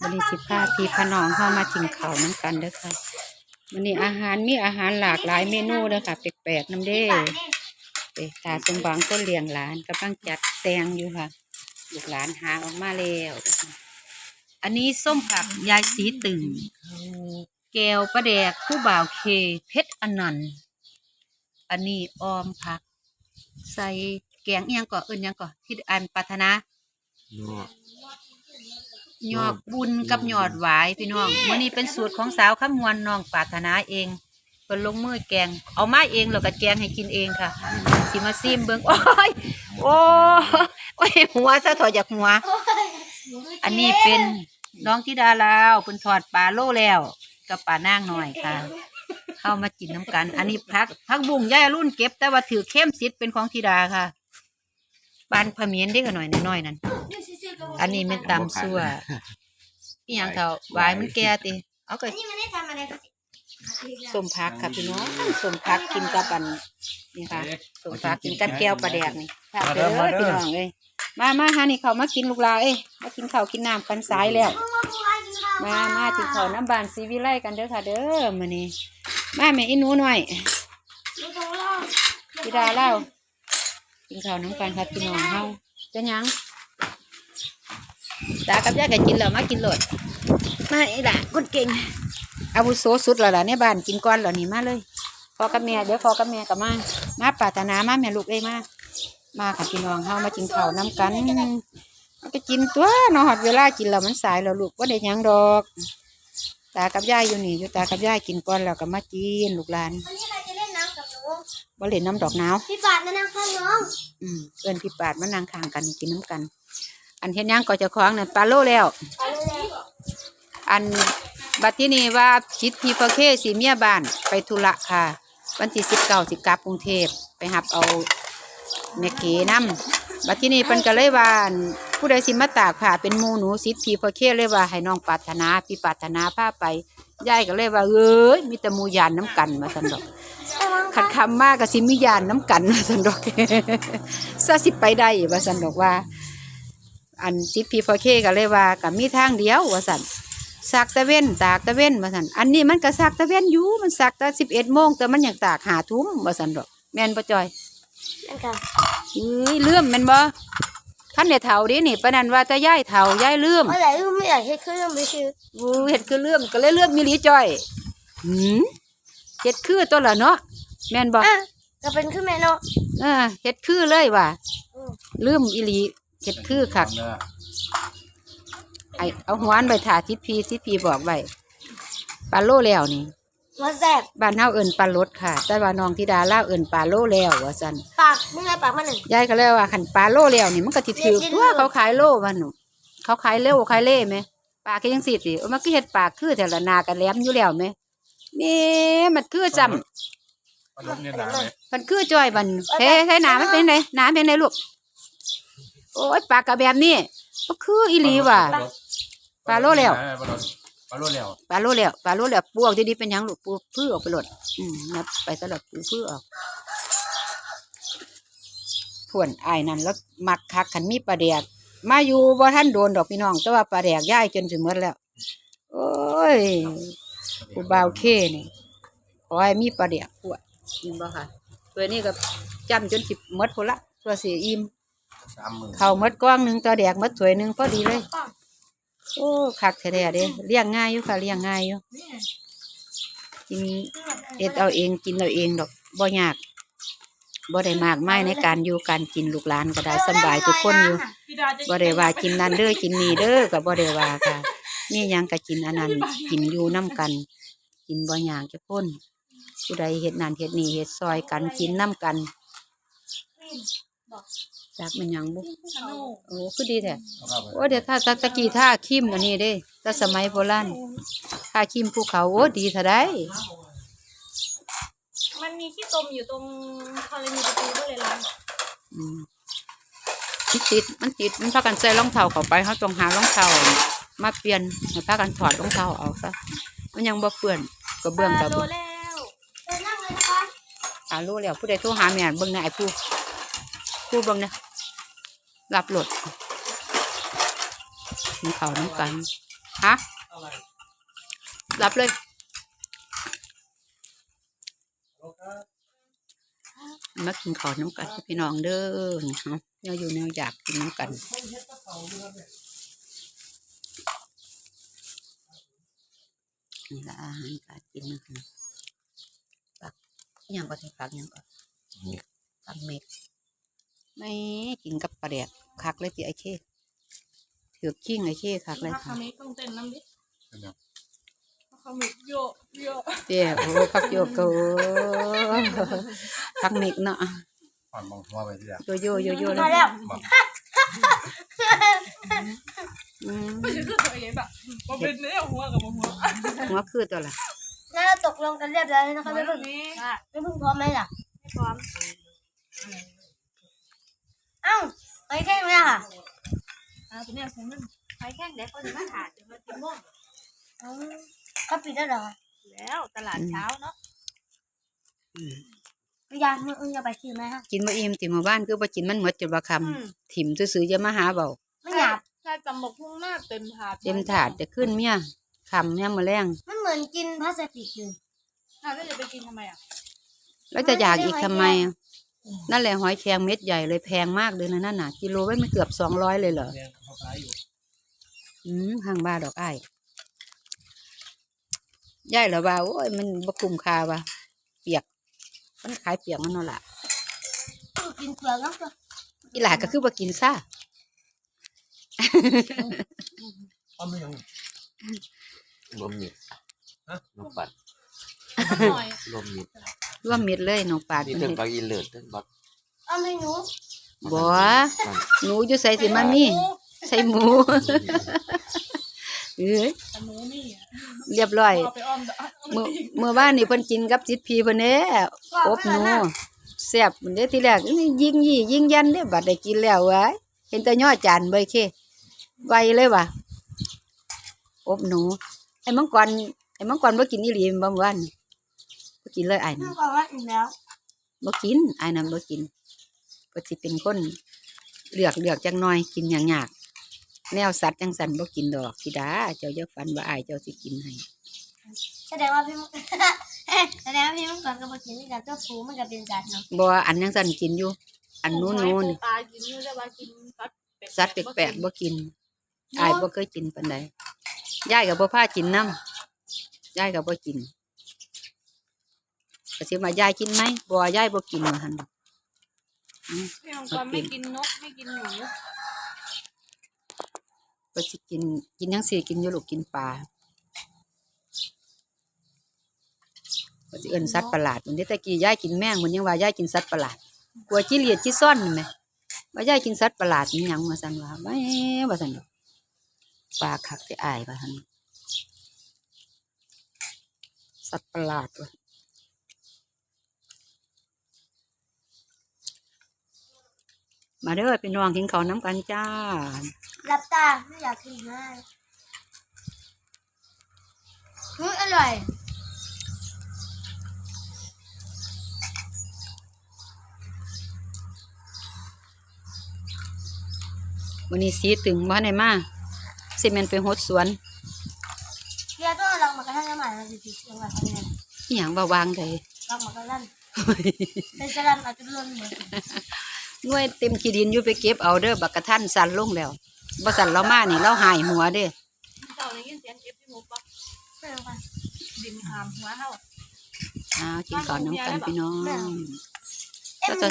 วันนี้สิพาพี่พน้องเข้ามากินข้าน้ำกันเด้อค่ะวันนี้อาหารมีอาหารหลากหลายเมนูเด้อค่ะ แปลกๆน้ำเด้เอ้ตาสมหวังก็เลี้ยงหลานกำลังจัดแตงอยู่ค่ะลูกหลานหาออกมาแล้วอันนี้ส้มผักยายสีตึงแก้วปลาแดกผู้บ่าวเคเพชรอนันต์อันนี้ออมผัก ใส่แกงเอียงก่อเอื่นยังก่อที่อันปรารถนาเนาะ ยอดบุญกับหยอดหวายพี่น้องมื้อนี้เป็นสูตรของสาวขมวนน้องปรารถนาเองเพิ่นลงมือแกง เอามาเองแล้วก็แกงให้กินเองค่ะ สิมาซิมเบิ่งโอ้ยโอ้ยโอ้ยหัวซะถอดจากหัว อันนี้เป็นน้องธิดาลาวเพิ่นทอดปลาโลแล้วกับปลานางหน่อยค่ะ เข้ามากินน้ำกัน อันนี้พักพักบุ้งย่ายรุ่นเก็บแต่ว่าถือเข้มซิดเป็นของธิดาค่ะ ปานพะเมียนได้กันหน่อยน้อยๆนั่นอันนี้เป็นตำซั่วอีหยังเถาหวายมันแก่ติเอาก็นี่มันได้ทำอะไรก็สิสมพักค่ะพี่น้องสมพักกินกับอันนี่ค่ะสมพักกินกับแก้วปลาแดกนี่ค่ะเด้อพี่น้องเอ้ยมามาหานี่เขามากินลูกหลานเอ้ยมากินข้าวกินน้ำกันสายแล้ว มามาที่เขาน้ำบานซีวิไลกันเด้อค่ะเด้อมื้อนี้มาแม่อีหนูหน่อยดูตรงรอบพี่ดาเล่า กินข้าวน้ำกันค่ะพี่น้องเฮาจะหยังตากับยายก็กินแล้วมากินโลดมาอีหล่ะคนเก่งอาวุโสสุดแล้วล่ะในบ้านกินก่อนแล้วนี่มาเลยพอกับแม่เดี๋ยวพอกับแม่ก็มามาปรารถนามาแม่ลูกเอ้ยมามาค่ะพี่น้องเฮามากินข้าวน้ำกันเอาไปกินตัวเนาะฮอดเวลากินแล้วมันสายแล้วลูกว่าได้หยังดอก ตากับยายอยู่นี่อยู่ตากับยายกินก่อนแล้วก็มากินลูกหลาน บหนูบ่เล่นน้ำดอกหนาวพี่ปาดมานั่งข้างน้องอืมเอินพี่ปาดมานางข้างกันกินน้ำกัน อันเฮ็ดหยังก็เจะคล้าของนั่นปลาโลแล้วเอาเลยอันบัดที่นี่ว่าคิดพีพอเคสีเมียบ้านไปธุระค่ะ วันที่สิบเก้าสิกลับกรุงเทพไปหับเอาแม่เก๋น้ำบัดที่นี่เพิ่นก็เลยว่าอั่นผู้ใดสิมาตากผ้าเป็นหมูหนูสิทธิ์พีพอเคเลยว่าให้น้องปรารถนาพี่ปรารถนาพาไปยายก็เลยว่าเอ้ยมีแต่หมูยานน้ำกันมาสันดอกขัด คำมากกับสิมิยานน้ำกันว่าสันดอกซาสิไปได้ว่าสันดอกว่า อันติดพีพอเคก็เลยว่ากับมีทางเดียวว่าสันสักตะเว้นตากตะเว้นว่าสันอันนี้มันก็สักตะเว้นอยู่มันสักแต่สิบเอ็ดโมงแต่มันอยากตากหาทุ่มว่าสันดอก แม่นปะจอยนั่นค่ะเอ้ยเลื่อมแม่นบ่ท่านเนี่ยเฒ่าเดินี่ปะนันว่าแต่ย่ายเฒ่าย่ายเลื่อมเมื่อไหร่ลูกไม่อยากให้เครื่องไปชื่อวูเห็ดคือเลื่อมก็เลยเลื่อมมีหลีจอยหืมเห็ดคือตัวละเนาะ แม่นบ่อะก็เป็นขึ้นแม่เนาะ เออเฮ็ดคือเลยว่ะอืม ลืมอีหลีเฮ็ดคือคักไอเอาหัวอันไปถ่าทิศพีทิศพีบอกไว้ปลาโลแล้วนี่มาแซ่บบ้านเฮาเอิ้นปลาลดค่ะ แต่ว่าน้องธิดาลาวเอิ้นปลาโลแล้วว่าซั่นปากมึงไงปากมันหนึ่ง ยายก็เลยว่าคันปลาโลแล้วนี่มันก็สิถือเด็ดตัวๆเขาขายโลว่าหนูเขาขายเร็วขายเล่ไหมปลาก็ยังสิติเออมันก็เฮ็ดปากคือแต่ละหนากันแหลมอยู่แล้วไหมแม่มันคือจำ มันเนี่ยหนาเลยมันคือจ้อยมันเฮ้เฮ้หนามันเป็นไงหนาเป็นไงลูก โอ้ยปากกะแบบนี้ก็คืออีหลีว่ะปลาโลแล้วปลาโลแล้วปลาโลแล้วปลาโลแล้วปวกดีๆเป็นหยังลูกปูพื้อออกไปหลดอืมนับไปสลับปูพื้อออกผวนอายนั่นแล้วมักคักขันมีปลาแดกมาอยู่บ่ท่านโดนดอกพี่น้อง แต่ว่าปลาแดกย่ายจนสิหมดแล้ว โอ้ยกูบ่าวเคนี่ขอให้มีปลาแดกปวด ยินบ่ค่ะ ตัวนี้ก็จำจนสิหมดพนละตัวเสียอิ่มสามหมื่นเขาวหมดกล้องหนึ่งตัวแดกหมดถ้วยหนึ่งพอดีเลย โอ้คักแท้ๆเด้เลี้ยงง่ายอยู่ค่ะเลี้ยงง่ายอยู่กินเอ็ดเอาเองกินเอาเองดอกบ่ยากบ่ได้มากไม้ในการอยู่การกินลูกหลานก็ได้สำบายทุกคนอยู่บ่ได้ว่ากินนั่นเด้อกินนี่เด้อก็บ่ได้ว่าค่ะมีหยังก็กินอันนั้นกินอยู่น้กัน กินบ่ยากจะพ้น ผู้ใดเฮ็ดนั่นเฮ็ดนี่เฮ็ดซอยกันกินน้กันจากมันหยังบุโอ้คือดีแท้เอาเข้าไปโอ้เดี๋ยวถ้าตะตะกี้ท่าคิมอันนี้เด้แต่สมัยโบราณท่าคิมภูเขาโอ้ดีเท่าไดมันมีที่ตมอยู่ตรงธรณีประตูก็เลยล้างอืมมันติดมันติดมันพากันใส่รองเท้าเข้าไปเขาต้องหารองเท้ามาเปลี่ยนให้พากันถอดรองเท้าเอาซะมันยังบ่เปื้อนก็เบื้องปกับารู้แล้วผู้ใดโทรหาแม่เบิ่งในะไอ้ผู้ผู้เบิ่งนะรับรถมีเขาน้ำกันฮะรับเลยมากินข้าวน้ำกันพี่น้องเด้อเนาะแนวอยู่แนวอยากกินน้ำกันนี่ละอาหารการกินนะคะปัก อหย่างก็ใส่ปักอหย่างก็ปักเม็ดไม่กินกับปลาแดกคักเลยตีไอเคถือกขิ้งไอเคคักเลยถ้าค่ะคามิต้องเต้นน้ำดิเป็นแบบถ้าคามิโยกโยกเตี้ยโอ้พักโยกโกพักเม็กเนาะผ่อนมองหัวไปที่ละโยโยโยโยเลมายแล้วบอกอืมไม่ใช่คือตัวเองแบบมันเป็นเนื้อหัวกับหัวหัวคือตัวละ น่าจะตกลงกันเรียบร้อยแล้วนะคะไม่ไม่แบเพิ่งบนี้ไม่เพิ่งพร้อมไหมล่ะไม่พร้อมเอ้าไปแค่ไหมล่ะอ่าตัวเนี้ยผมมันไปแข้งเด็กคนมาหาจะมากินม่วงอืมเขาปิดแล้วเหรอแล้วตลาดเช้าเนาะอืมพี่ยานมึงอึ้งจะไปซื้อไหมฮะกินบ่อิ่มติหมู่บ้านคือบ่กินมันหมดจนว่าคำถิ่มซื่อๆจะมาหาเบาไม่หยาบใช่จำบอกพุ่งหน้าเต็มถาดเต็มถาดจะขึ้นเมีย คำเนี่ยามมาแรงมันเหมือนกินพลาสติกอยู่ถาดก็จะไปกินทำไมอะแล้วจะอยากอีกทำไมอะนั่นแหละหอยแครงเม็ดใหญ่เลยแพงมากเลยนะนั่นน่ะกิโลไว้ไม่เกือบสองร้อยเลยเหรอ เนี่ยเขาขายอยู่อืมห่างบ้าดอกอ้ายย่ายเหรอว่าโอ้ยมันบ่คุ้มค่าว่ะเปียก มันขายเปียกมันนั่นล่ะกินเปลือกน้ำตัวอีหลาก็คือบ่กินซ่าเอาไม่ยัง รวมมิดฮะ น้องปัดหน่อยรวมมิดร่วมเม็ดเลยน้องปาดนี่มันเรื่องเฮ็ดบักอีเลิศเรื่องบักเอาไม่หนูบ่มันหนูอยู่ใส่สิมามีใส่หมูเอ้ยแต่หนูนี่อะเรียบร้อย เอาไปอ้อมเด้อเมื่อเมื่อวานนี่เพิ่นกินกับจิตพีเพิ่นเด้อบหนูแซ่บเพิ่นเด้ทีแรกนี่ยิงยี่ยิงยันเด้บัดได้กินแล้วเว้ยเห็นแต่ย่อจานเบ่เคไวเลยว่ะอบหนู ไอ้มังกรไอ้มังกรบ่กินอีหลีบ่เมื่อวานบ่กินเลยอ้ายนั่นั่งนก่อนว่าอิ่มแล้วบ่กินอ้ายนั่นบ่กินเพิ่นสิเป็นคนเลือกเลือกจังน้อยกินอย่างยากแนวสัตว์จังสันบ่กินดอกสิดาเจ้าอย่าฝันว่าอ้ายเจ้าสิกินให้แสดงว่าพี่มุกแสดงว่าพี่มุกก่อนกับกินด้วยกันตัวฟูมันก็เป็นสัตว์เนาะบ่อันจังสันกินอยู่ อันนู้นนู้นปลากินอยู่แต่ว่ากินสัตว์สัตว์แปลกๆบ่กินอายบ่เคยกินปานใด ยายก็บ่พากินนำยายก็บ่กินก็สิมายายกินไหมบ่ยายบ่กินว่าหั่นดอกพี่มังกรไม่กินนกไม่กินหนูก็สิกินกินจังซี่กินอยู่ลูกกินปลาก็สิเอิ้นสัตว์ประหลาดมันเด้แต่กี้ยายกินแมงมันยังว่ายายกินสัตว์ประหลาดกลัวจิเลียดจิซ่อนนี่แหมว่ายายกินสัตว์ประหลาดนี่หยังว่าซั่นว่าแหม่ว่าซั่นดอก ปลาคักสิอายว่าซั่นสัตว์ประหลาดว่ะมาเด้อพี่น้องกินข้าวน้ำกันจ้าหลับตาไม่อยากกินง่ายอืมอร่อยวันนี้สีตึงบ้านไหนมา สิแมนไปหดสวนเดี๋ยวต้องเอาลองมากระทั่งน้ำมันมาสิสิลองมาทำไงอหย่างบ่าวางใด ลองมากระลั่นเป็นสลันอาจจะร่วนเหมือนหน่วยเต็มขี้ดินอยู่ไปเก็บเอาเด้อบักกระทันสั่นลงแล้วบ่สั่นเรามานี่เราหายหัวเด้เจ้าในยินเสียงเอฟที่หมูปักไม่ลองไปดินหามหัวเท่าอ้าวกินข้าวน้ำกันพี่น้องเอ๊ะก็จะ